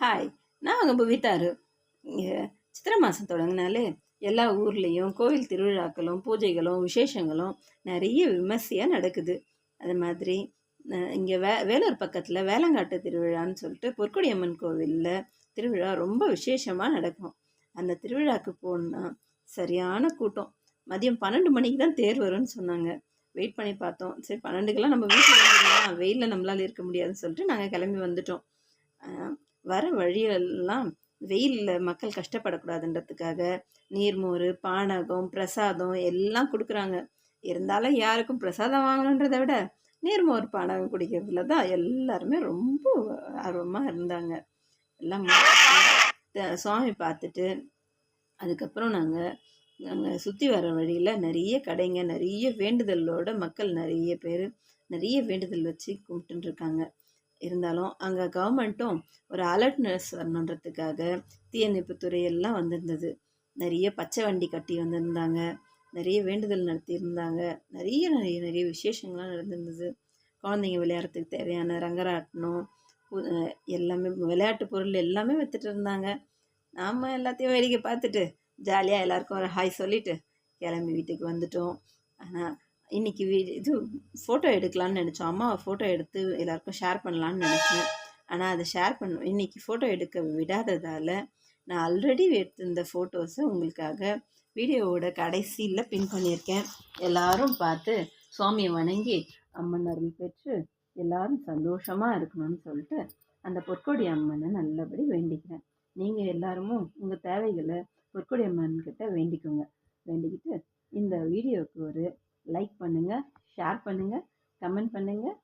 Hi நான் உங்கள் புவித்தாரு இங்கே சித்திரை மாதம் தொடங்கினாலே எல்லா ஊர்லேயும் கோவில் திருவிழாக்களும் பூஜைகளும் விசேஷங்களும் நிறைய விமர்சையாக நடக்குது. அது மாதிரி இங்கே வே வேலூர் பக்கத்தில் வேலங்காட்டு திருவிழான்னு சொல்லிட்டு பொற்கொடியம்மன் கோவிலில் திருவிழா ரொம்ப விசேஷமாக நடக்கும். அந்த திருவிழாவுக்கு போனால் சரியான கூட்டம். மதியம் பன்னெண்டு மணிக்கு தான் தேர் வரும்னு சொன்னாங்க. வெயிட் பண்ணி பார்த்தோம். சரி பன்னெண்டுக்கெல்லாம் நம்ம வீட்டில் வந்துடலாம் வெயிலில் நம்மளால் இருக்க முடியாதுன்னு சொல்லிட்டு நாங்கள் கிளம்பி வந்துட்டோம். வர வழியெல்லாம் வெயிலில் மக்கள் கஷ்டப்படக்கூடாதுன்றதுக்காக நீர்மோர் பானகம் பிரசாதம் எல்லாம் கொடுக்குறாங்க. இருந்தாலும் யாருக்கும் பிரசாதம் வாங்கணுன்றதை விட நீர்மோர் பானகம் குடிக்கிறதுல தான் எல்லாருமே ரொம்ப ஆர்வமாக இருந்தாங்க. எல்லாம் சுவாமி பார்த்துட்டு அதுக்கப்புறம் நாங்கள் நாங்கள் சுற்றி வர வழியில் நிறைய கடைங்க நிறைய வேண்டுதலோட மக்கள் நிறைய பேர் நிறைய வேண்டுதல் வச்சு கும்பிட்டுருக்காங்க இருக்காங்க. இருந்தாலும் அங்கே கவர்மெண்ட்டும் ஒரு அலர்ட்னஸ் வரணுன்றதுக்காக தீயணைப்புத்துறை எல்லாம் வந்திருந்தது. நிறைய பச்சை வண்டி கட்டி வந்திருந்தாங்க. நிறைய வேண்டுதல் நடத்தியிருந்தாங்க. நிறைய நிறைய நிறைய விசேஷங்கள்லாம் நடந்திருந்தது. குழந்தைங்க விளையாடுறதுக்கு தேவையான ரங்கராட்டணும் எல்லாமே விளையாட்டு பொருள் எல்லாமே வித்துட்டு இருந்தாங்க. நாம் எல்லாத்தையும் வேடிக்கை பார்த்துட்டு ஜாலியாக எல்லாருக்கும் ஒரு ஹாய் சொல்லிவிட்டு கிளம்பி வீட்டுக்கு வந்துட்டோம். ஆனால் இன்னைக்கு இது ஃபோட்டோ எடுக்கலாம்னு நினச்சோம். அம்மாவை ஃபோட்டோ எடுத்து எல்லாருக்கும் ஷேர் பண்ணலான்னு நினச்சேன். ஆனால் அதை ஷேர் பண்ண இன்றைக்கி ஃபோட்டோ எடுக்க விடாததால் நான் ஆல்ரெடி எடுத்திருந்த ஃபோட்டோஸை உங்களுக்காக வீடியோவோட கடைசியில் பின் பண்ணியிருக்கேன். எல்லாரும் பார்த்து சுவாமியை வணங்கி அம்மன் அருள் பெற்று எல்லாரும் சந்தோஷமாக இருக்கணும்னு சொல்லிட்டு அந்த பொற்கொடி அம்மனை நல்லபடி வேண்டிக்கிறேன். நீங்கள் எல்லாருமும் உங்கள் தேவைகளை பொற்கொடி அம்மன் கிட்ட வேண்டிக்கோங்க. வேண்டிக்கிட்டு இந்த வீடியோவுக்கு ஒரு லைக் பண்ணுங்கள் ஷேர் பண்ணுங்கள் கமெண்ட் பண்ணுங்கள்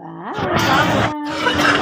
பாய்